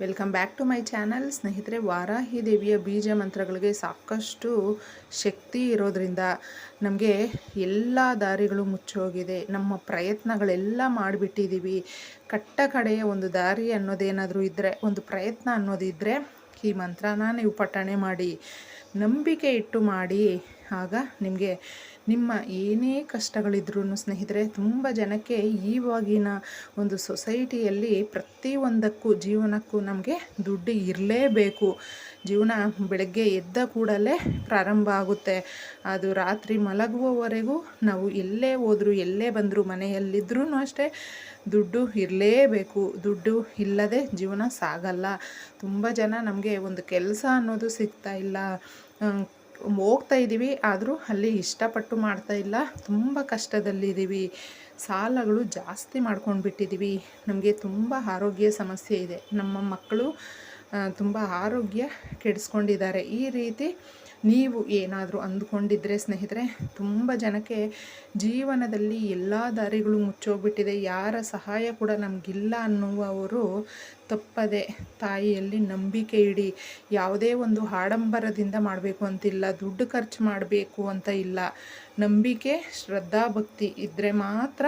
Welcome back to my channel ಸ್ನೇಹಿತರೆ ವಾರಾಹಿ ದೇವಿಯ ಬೀಜ ಮಂತ್ರಗಳಿಗೆ ಸಾಕಷ್ಟು ಶಕ್ತಿ ಇರೋದರಿಂದ ನಮಗೆ ಎಲ್ಲ ದಾರಿಗಳು ಮುಚ್ಚೋಗಿದೆ. ನಮ್ಮ ಪ್ರಯತ್ನಗಳೆಲ್ಲ ಮಾಡಿಬಿಟ್ಟಿದ್ದೀವಿ ಕಟ್ಟ ಕಡೆಯ ಒಂದು ದಾರಿ ಅನ್ನೋದೇನಾದರೂ ಇದ್ದರೆ ಒಂದು ಪ್ರಯತ್ನ ಅನ್ನೋದಿದ್ದರೆ ಈ ಮಂತ್ರನ ನೀವು ಪಠಣೆ ಮಾಡಿ, ನಂಬಿಕೆ ಇಟ್ಟು ಮಾಡಿ ಆಗ ನಿಮಗೆ ನಿಮ್ಮ ಏನೇ ಕಷ್ಟಗಳಿದ್ರೂ ಸ್ನೇಹಿತರೆ, ತುಂಬ ಜನಕ್ಕೆ ಈವಾಗಿನ ಒಂದು ಸೊಸೈಟಿಯಲ್ಲಿ ಪ್ರತಿಯೊಂದಕ್ಕೂ, ಜೀವನಕ್ಕೂ ನಮಗೆ ದುಡ್ಡು ಇರಲೇಬೇಕು. ಜೀವನ ಬೆಳಗ್ಗೆ ಎದ್ದ ಕೂಡಲೇ ಪ್ರಾರಂಭ ಆಗುತ್ತೆ. ಅದು ರಾತ್ರಿ ಮಲಗುವವರೆಗೂ ನಾವು ಎಲ್ಲೇ ಹೋದರೂ, ಎಲ್ಲೇ ಬಂದರೂ ಮನೆಯಲ್ಲಿದ್ದರೂ ಅಷ್ಟೇ ದುಡ್ಡು ಇರಲೇಬೇಕು. ದುಡ್ಡು ಇಲ್ಲದೆ ಜೀವನ ಸಾಗಲ್ಲ. ತುಂಬ ಜನ ನಮಗೆ ಒಂದು ಕೆಲಸ ಅನ್ನೋದು ಸಿಗ್ತಾ ಇಲ್ಲ. ಹೋಗ್ತಾ ಇದ್ದೀವಿ ಆದರೂ ಅಲ್ಲಿ ಇಷ್ಟಪಟ್ಟು ಮಾಡ್ತಾ ಇಲ್ಲ. ತುಂಬ ಕಷ್ಟದಲ್ಲಿದ್ದೀವಿ ಸಾಲಗಳು ಜಾಸ್ತಿ ಮಾಡ್ಕೊಂಡು ಬಿಟ್ಟಿದ್ದೀವಿ ನಮಗೆ ತುಂಬ ಆರೋಗ್ಯ ಸಮಸ್ಯೆ ಇದೆ. ನಮ್ಮ ಮಕ್ಕಳು ತುಂಬ ಆರೋಗ್ಯ ಕೆಡಿಸ್ಕೊಂಡಿದ್ದಾರೆ. ಈ ರೀತಿ ನೀವು ಏನಾದರೂ ಅಂದುಕೊಂಡಿದ್ದರೆ ಸ್ನೇಹಿತರೆ, ತುಂಬ ಜನಕ್ಕೆ ಜೀವನದಲ್ಲಿ ಎಲ್ಲ ದಾರಿಗಳು ಮುಚ್ಚೋಗ್ಬಿಟ್ಟಿದೆ. ಯಾರ ಸಹಾಯ ಕೂಡ ನಮಗಿಲ್ಲ ಅನ್ನುವವರು ತಪ್ಪದೆ ತಾಯಿಯಲ್ಲಿ ನಂಬಿಕೆ ಇಡಿ. ಯಾವುದೇ ಒಂದು ಆಡಂಬರದಿಂದ ಮಾಡಬೇಕು ಅಂತಿಲ್ಲ, ದುಡ್ಡು ಖರ್ಚು ಮಾಡಬೇಕು ಅಂತ ಇಲ್ಲ. ನಂಬಿಕೆ ಶ್ರದ್ಧಾಭಕ್ತಿ ಇದ್ದರೆ ಮಾತ್ರ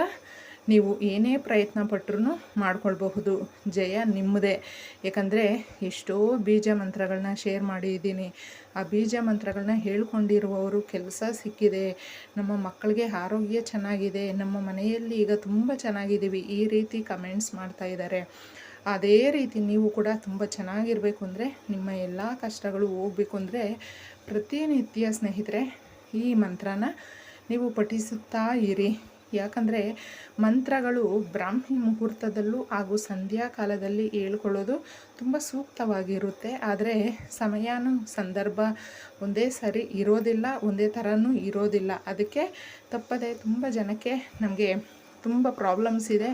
ನೀವು ಏನೇ ಪ್ರಯತ್ನ ಪಟ್ಟರೂ ಮಾಡ್ಕೊಳ್ಬಹುದು. ಜಯ ನಿಮ್ಮದೇ. ಯಾಕಂದರೆ ಎಷ್ಟೋ ಬೀಜ ಮಂತ್ರಗಳನ್ನ ಶೇರ್ ಮಾಡಿದ್ದೀನಿ. ಆ ಬೀಜ ಮಂತ್ರಗಳನ್ನ ಹೇಳ್ಕೊಂಡಿರುವವರು ಕೆಲಸ ಸಿಕ್ಕಿದೆ. ನಮ್ಮ ಮಕ್ಕಳಿಗೆ ಆರೋಗ್ಯ ಚೆನ್ನಾಗಿದೆ. ನಮ್ಮ ಮನೆಯಲ್ಲಿ ಈಗ ತುಂಬ ಚೆನ್ನಾಗಿದ್ದೀವಿ. ಈ ರೀತಿ ಕಮೆಂಟ್ಸ್ ಮಾಡ್ತಾ ಇದ್ದಾರೆ. ಅದೇ ರೀತಿ ನೀವು ಕೂಡ ತುಂಬ ಚೆನ್ನಾಗಿರಬೇಕು ಅಂದರೆ ನಿಮ್ಮ ಎಲ್ಲ ಕಷ್ಟಗಳು ಹೋಗಬೇಕು ಅಂದರೆ ಪ್ರತಿನಿತ್ಯ ಸ್ನೇಹಿತರೆ ಈ ಮಂತ್ರನ ನೀವು ಪಠಿಸುತ್ತಾ ಇರಿ. ಯಾಕಂದರೆ ಮಂತ್ರಗಳು ಬ್ರಾಹ್ಮಿ ಮುಹೂರ್ತದಲ್ಲೂ ಹಾಗೂ ಸಂಧ್ಯಾ ಕಾಲದಲ್ಲಿ ಹೇಳ್ಕೊಳ್ಳೋದು ತುಂಬ ಸೂಕ್ತವಾಗಿರುತ್ತೆ. ಆದರೆ ಸಮಯಾನು ಸಂದರ್ಭ ಒಂದೇ ಸರಿ ಇರೋದಿಲ್ಲ, ಒಂದೇ ಥರನೂ ಇರೋದಿಲ್ಲ. ಅದಕ್ಕೆ ತಪ್ಪದೆ ತುಂಬ ಜನಕ್ಕೆ ನಮಗೆ ತುಂಬ ಪ್ರಾಬ್ಲಮ್ಸ್ ಇದೆ.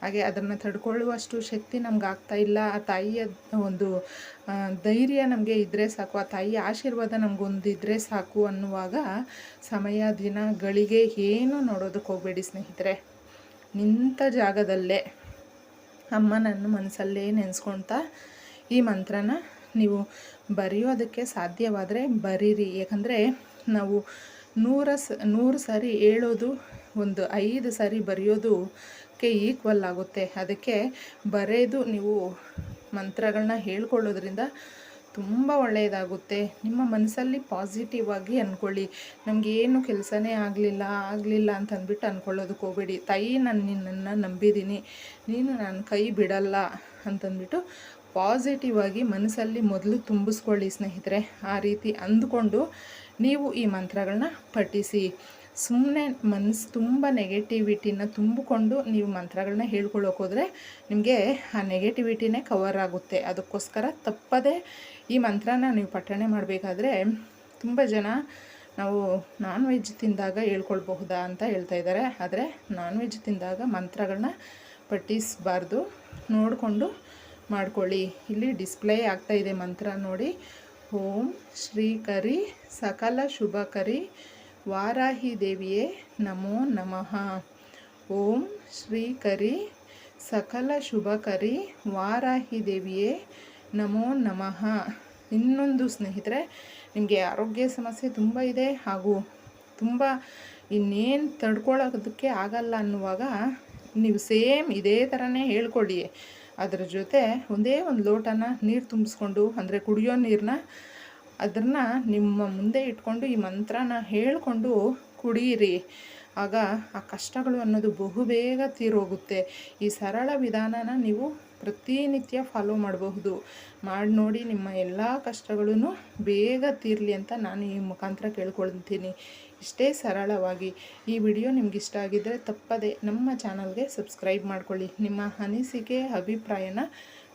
ಹಾಗೆ ಅದನ್ನು ತಡ್ಕೊಳ್ಳುವಷ್ಟು ಶಕ್ತಿ ನಮ್ಗೆ ಆಗ್ತಾ ಇಲ್ಲ. ಆ ತಾಯಿಯ ಒಂದು ಧೈರ್ಯ ನಮಗೆ ಇದ್ದರೆ ಸಾಕು, ಆ ತಾಯಿಯ ಆಶೀರ್ವಾದ ನಮಗೊಂದಿದ್ದರೆ ಸಾಕು ಅನ್ನುವಾಗ ಸಮಯ, ದಿನ, ಗಳಿಗೆ ಏನು ನೋಡೋದಕ್ಕೆ ಹೋಗಬೇಡಿ ಸ್ನೇಹಿತರೆ. ನಿಂತ ಜಾಗದಲ್ಲೇ ಅಮ್ಮ ನನ್ನ ಮನಸ್ಸಲ್ಲೇ ನೆನೆಸ್ಕೊಳ್ತಾ ಈ ಮಂತ್ರನ ನೀವು ಬರೆಯೋದಕ್ಕೆ ಸಾಧ್ಯವಾದರೆ ಬರೀರಿ. ಯಾಕಂದರೆ ನಾವು ನೂರ ಸ, ನೂರು ಸಾರಿ ಹೇಳೋದು, ಒಂದು ಐದು ಸಾರಿ ಬರೆಯೋದು ಕ್ಕೆ ಈಕ್ವಲ್ ಆಗುತ್ತೆ. ಅದಕ್ಕೆ ಬರೆದು ನೀವು ಮಂತ್ರಗಳನ್ನ ಹೇಳ್ಕೊಳ್ಳೋದ್ರಿಂದ ತುಂಬ ಒಳ್ಳೆಯದಾಗುತ್ತೆ. ನಿಮ್ಮ ಮನಸ್ಸಲ್ಲಿ ಪಾಸಿಟಿವ್ ಆಗಿ ಅಂದ್ಕೊಳ್ಳಿ ನಮಗೇನು ಕೆಲಸನೇ ಆಗಲಿಲ್ಲ ಆಗಲಿಲ್ಲ ಅಂತ ಅಂದ್ಬಿಟ್ಟು ಅಂದ್ಕೊಳ್ಳೋದಕ್ಕೆ ಹೋಗಬೇಡಿ ತಾಯಿ, ನಾನು ನಿನ್ನನ್ನು ನಂಬಿದ್ದೀನಿ ನೀನು ನನ್ನ ಕೈ ಬಿಡಲ್ಲ ಅಂತಂದ್ಬಿಟ್ಟು ಪಾಸಿಟಿವ್ ಆಗಿ ಮನಸ್ಸಲ್ಲಿ ಮೊದಲು ತುಂಬಿಸ್ಕೊಳ್ಳಿ ಸ್ನೇಹಿತರೆ. ಆ ರೀತಿ ಅಂದ್ಕೊಂಡು ನೀವು ಈ ಮಂತ್ರಗಳನ್ನ ಪಠಿಸಿ. ಸುಮ್ಮನೆ ಮನಸ್ಸು ತುಂಬ ನೆಗೆಟಿವಿಟಿನ ತುಂಬಿಕೊಂಡು ನೀವು ಮಂತ್ರಗಳನ್ನ ಹೇಳ್ಕೊಳ್ಳೋಕೆ ಹೋದರೆ ನಿಮಗೆ ಆ ನೆಗೆಟಿವಿಟಿನೇ ಕವರ್ ಆಗುತ್ತೆ. ಅದಕ್ಕೋಸ್ಕರ ತಪ್ಪದೇ ಈ ಮಂತ್ರನ ನೀವು ಪಠಣೆ ಮಾಡಬೇಕಾದ್ರೆ ತುಂಬ ಜನ ನಾವು ನಾನ್ ವೆಜ್ ತಿಂದಾಗ ಹೇಳ್ಕೊಳ್ಬಹುದಾ ಅಂತ ಹೇಳ್ತಾ ಇದ್ದಾರೆ. ಆದರೆ ನಾನ್ ವೆಜ್ ತಿಂದಾಗ ಮಂತ್ರಗಳನ್ನ ಪಠಿಸಬಾರ್ದು. ನೋಡಿಕೊಂಡು ಮಾಡ್ಕೊಳ್ಳಿ. ಇಲ್ಲಿ ಡಿಸ್ಪ್ಲೇ ಆಗ್ತಾಯಿದೆ ಮಂತ್ರ ನೋಡಿ. ಓಂ ಶ್ರೀಕರಿ ಸಕಲ ಶುಭಕರಿ ವಾರಾಹಿ ದೇವಿಯೇ ನಮೋ ನಮಃ. ಓಂ ಶ್ರೀಕರಿ ಸಕಲ ಶುಭಕರಿ ವಾರಾಹಿ ದೇವಿಯೇ ನಮೋ ನಮಃ. ಇನ್ನೊಂದು ಸ್ನೇಹಿತರೆ, ನಿಮಗೆ ಆರೋಗ್ಯ ಸಮಸ್ಯೆ ತುಂಬ ಇದೆ ಹಾಗೂ ತುಂಬ ಇನ್ನೇನು ತಡ್ಕೊಳ್ಳೋದಕ್ಕೆ ಆಗಲ್ಲ ಅನ್ನುವಾಗ ನೀವು ಸೇಮ್ ಇದೇ ಥರನೇ ಹೇಳ್ಕೊಳ್ಳಿ. ಅದರ ಜೊತೆ ಒಂದೇ ಒಂದು ಲೋಟನ ನೀರು ತುಂಬಿಸ್ಕೊಂಡು, ಅಂದರೆ ಕುಡಿಯೋ ನೀರನ್ನ ಅದನ್ನು ನಿಮ್ಮ ಮುಂದೆ ಇಟ್ಕೊಂಡು ಈ ಮಂತ್ರನ ಹೇಳಿಕೊಂಡು ಕುಡಿಯಿರಿ ಆಗ ಆ ಕಷ್ಟಗಳು ಅನ್ನೋದು ಬಹುಬೇಗ ತೀರೋಗುತ್ತೆ. ಈ ಸರಳ ವಿಧಾನನ ನೀವು ಪ್ರತಿನಿತ್ಯ ಫಾಲೋ ಮಾಡಬಹುದು. ಮಾಡಿ ನೋಡಿ ನಿಮ್ಮ ಎಲ್ಲ ಕಷ್ಟಗಳೂ ಬೇಗ ತೀರಲಿ ಅಂತ ನಾನು ಈ ಮುಖಾಂತರ ಕೇಳ್ಕೊಳ್ತೀನಿ. ಇಷ್ಟೇ ಸರಳವಾಗಿ. ಈ ವಿಡಿಯೋ ನಿಮ್ಗೆ ಇಷ್ಟ ಆಗಿದ್ದರೆ ತಪ್ಪದೆ ನಮ್ಮ ಚಾನಲ್ಗೆ ಸಬ್ಸ್ಕ್ರೈಬ್ ಮಾಡ್ಕೊಳ್ಳಿ. ನಿಮ್ಮ ಅನಿಸಿಕೆ, ಅಭಿಪ್ರಾಯನ